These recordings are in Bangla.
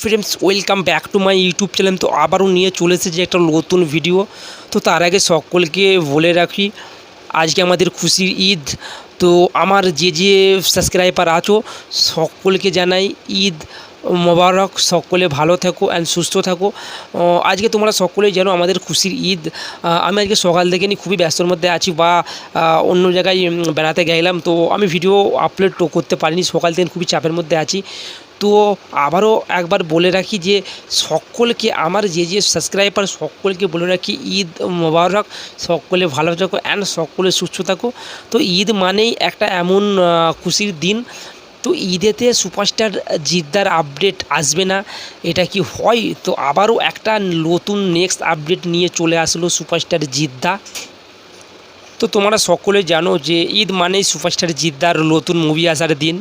Friends welcome back to my YouTube channel তো আবারও নিয়ে চলে এসেছে একটা নতুন ভিডিও তো তার আগে সকলকে বলে রাখি, আজকে আমাদের খুশির ঈদ। তো আমার যে যে সাবস্ক্রাইবার আছো, সকলকে জানাই ঈদ মোবারক। সকলে ভালো থাকো অ্যান্ড সুস্থ থাকো। আজকে তোমরা সকলেই জানো আমাদের খুশির ঈদ। আমি আজকে সকাল থেকে নিয়ে খুবই ব্যস্তর মধ্যে আছি বা অন্য জায়গায় বেড়াতে গেলাম। তো আমি ভিডিও আপলোড করতে পারিনি, সকাল থেকে খুবই চাপের মধ্যে আছি। তো আবারও একবার বলে রাখি যে সকলকে আমার যে যে সাবস্ক্রাইবার সকলকে বলে রাখি, ঈদ মোবারক। সকলে ভালো থাকো অ্যান্ড সকলে সুস্থ থাকো। তো ঈদ মানেই একটা এমন খুশির দিন। তো ঈদেতে সুপারস্টার জিদ্দার আপডেট আসবে না, এটা কি হয়? তো আবারও একটা নতুন নেক্সট আপডেট নিয়ে চলে আসলো সুপারস্টার জিদ্দা। তো তোমরা সকলে জানো যে ঈদ মানেই সুপারস্টার জিদ্দার নতুন মুভি আসার দিন।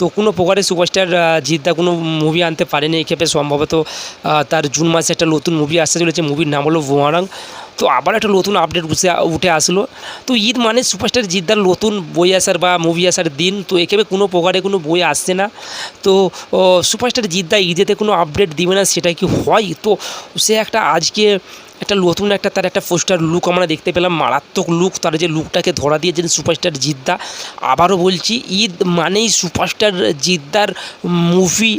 তো কোনো প্রকারে সুপারস্টার জিদ্দা কোনো মুভি আনতে পারেনি এক্ষেত্রে সম্ভবত তার জুন মাসে একটা নতুন মুভি আসতে চলেছে মুভির নাম হলো ভুয়ারাং তো আবার একটা নতুন আপডেট উঠে উঠে আসলো। তো ঈদ মানে সুপারস্টার জিদ্দার নতুন বই আসার বা মুভি আসার দিন। তো এক্ষেত্রে কোনো প্রকারে কোনো বই আসছে না। তো সুপারস্টার জিদ্দা ঈদেতে কোনো আপডেট দিবে না, সেটা কি হয়? তো সে একটা আজকে একটা নতুন একটা তার একটা পোস্টার লুক আমরা দেখতে পেলাম, মারাত্মক লুক তার যে লুকটাকে ধরা দিয়েছেন সুপারস্টার জিদ্দা। আবারও বলছি, ঈদ মানেই সুপারস্টার জিদ্দার মুভি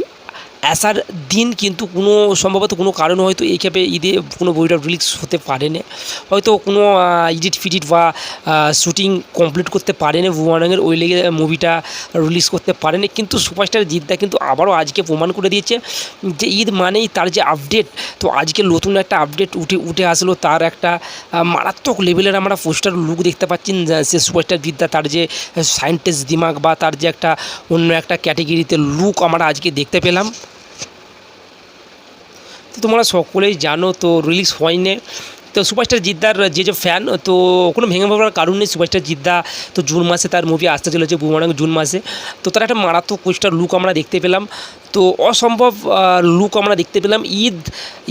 আসার দিন কিন্তু কোনো, সম্ভবত কোনো কারণ হয়তো এই ক্ষেপে ঈদে কোনো বইটা রিলিজ হতে পারে না হয়তো কোনো এডিট ফিডিট বা শ্যুটিং কমপ্লিট করতে পারেনি ভুয়ানাঙের ওই লেগে মুভিটা রিলিজ করতে পারেনি। কিন্তু সুপারস্টার জিদ্দা কিন্তু আবারও আজকে প্রমাণ করে দিয়েছে যে ঈদ মানেই তার যে আপডেট তো আজকে নতুন একটা আপডেট উঠে উঠে আসলো, তার একটা মারাত্মক লেভেলের আমরা পোস্টার লুক দেখতে পাচ্ছি। সে সুপারস্টার জিদ্দা তার যে সায়েন্টিস্ট দিমাগ বা তার যে একটা অন্য একটা ক্যাটেগরিতে লুক আমরা আজকে দেখতে পেলাম। তো তোমরা সকলেই জানো তো রিলিজ হয়নি। তো সুপারস্টার জিদ্দার যে যে ফ্যান তো কোনো ভেঙে পড়ার কারণ নেই সুপারস্টার জিদ্দা। তো জুন মাসে তার মুভি আসতে চলেছে, বুমারাং জুন মাসে। তো তার একটা মারাত্মক পোস্টার লুক আমরা দেখতে পেলাম। তো অসম্ভব লুক আমরা দেখতে পেলাম। ঈদ,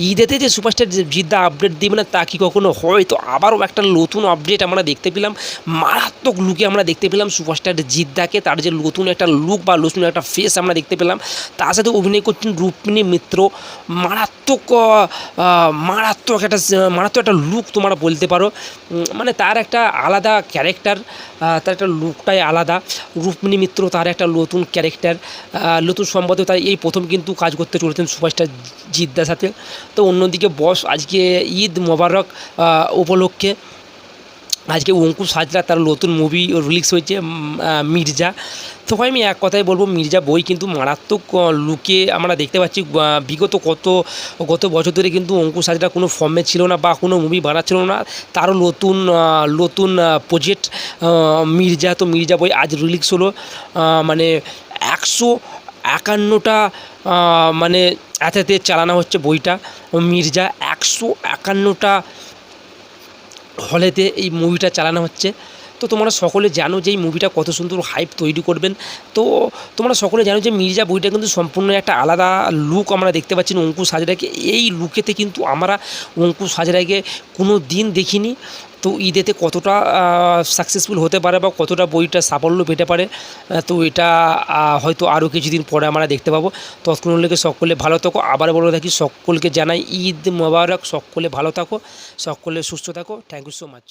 ঈদেতে যে সুপারস্টার জিদ্দা আপডেট দিবে না, তা কি কখনো হয়? তো আবারও একটা নতুন আপডেট আমরা দেখতে পেলাম। মারাত্মক লুকে আমরা দেখতে পেলাম সুপারস্টার জিদ্দাকে। তার যে নতুন একটা লুক বা নতুন একটা ফেস আমরা দেখতে পেলাম। তার সাথে অভিনয় করছেন রুক্মিণী মিত্র। মারাত্মক মারাত্মক একটা মারাত্মক একটা লুক তোমরা বলতে পারো। মানে তার একটা আলাদা ক্যারেক্টার তার একটা লুকটাই আলাদা। রুক্মিণী মিত্র তার একটা নতুন ক্যারেক্টার নতুন সম্ভবত তাই এই প্রথম কিন্তু কাজ করতে চলেছেন সুপারস্টার জিদ্দার সাথে। তো অন্যদিকে বস আজকে ঈদ মোবারক উপলক্ষে আজকে অঙ্কুশ হাজরা তার নতুন মুভি রিলিজ হয়েছে মির্জা। তো আমি এক কথাই বলব, মির্জা বই কিন্তু মারাত্মক লুকে আমরা দেখতে পাচ্ছি বিগত কত, গত বছর ধরে কিন্তু অঙ্কুশ হাজরা কোনো ফর্মে ছিল না বা কোনো মুভি বানাচ্ছিল না। তারও নতুন নতুন প্রজেক্ট মির্জা। তো মির্জা বই আজ রিলিজ হলো মানে একশো একান্নটা মানে এতে চালানো হচ্ছে বইটা। মির্জা একশো একান্নটা হলেতে এই মুভিটা চালানো হচ্ছে। তো তোমরা সকলে জানো যে এই মুভিটা কত সুন্দর হাইপ তৈরি করবেন। তো তোমরা সকলে জানো যে মির্জা বইটা কিন্তু সম্পূর্ণ একটা আলাদা লুক আমরা দেখতে পাচ্ছি না অঙ্কুশ হাজরাকে। এই লুকেতে কিন্তু আমরা অঙ্কুশ হাজরাকে কোনো দিন দেখিনি। তো ঈদেতে কতটা সাকসেসফুল হতে পারে বা কতটা বইটা সাফল্য পেতে পারে তো এটা হয়তো আরও কিছুদিন পরে আমরা দেখতে পাবো। তৎক্ষণ লেগে সকলে ভালো থাকো। আবার বলে থাকি, সকলকে জানাই ঈদ মোবারক। সকলে ভালো থাকো। সকলে সুস্থ থাকো। Thank you so much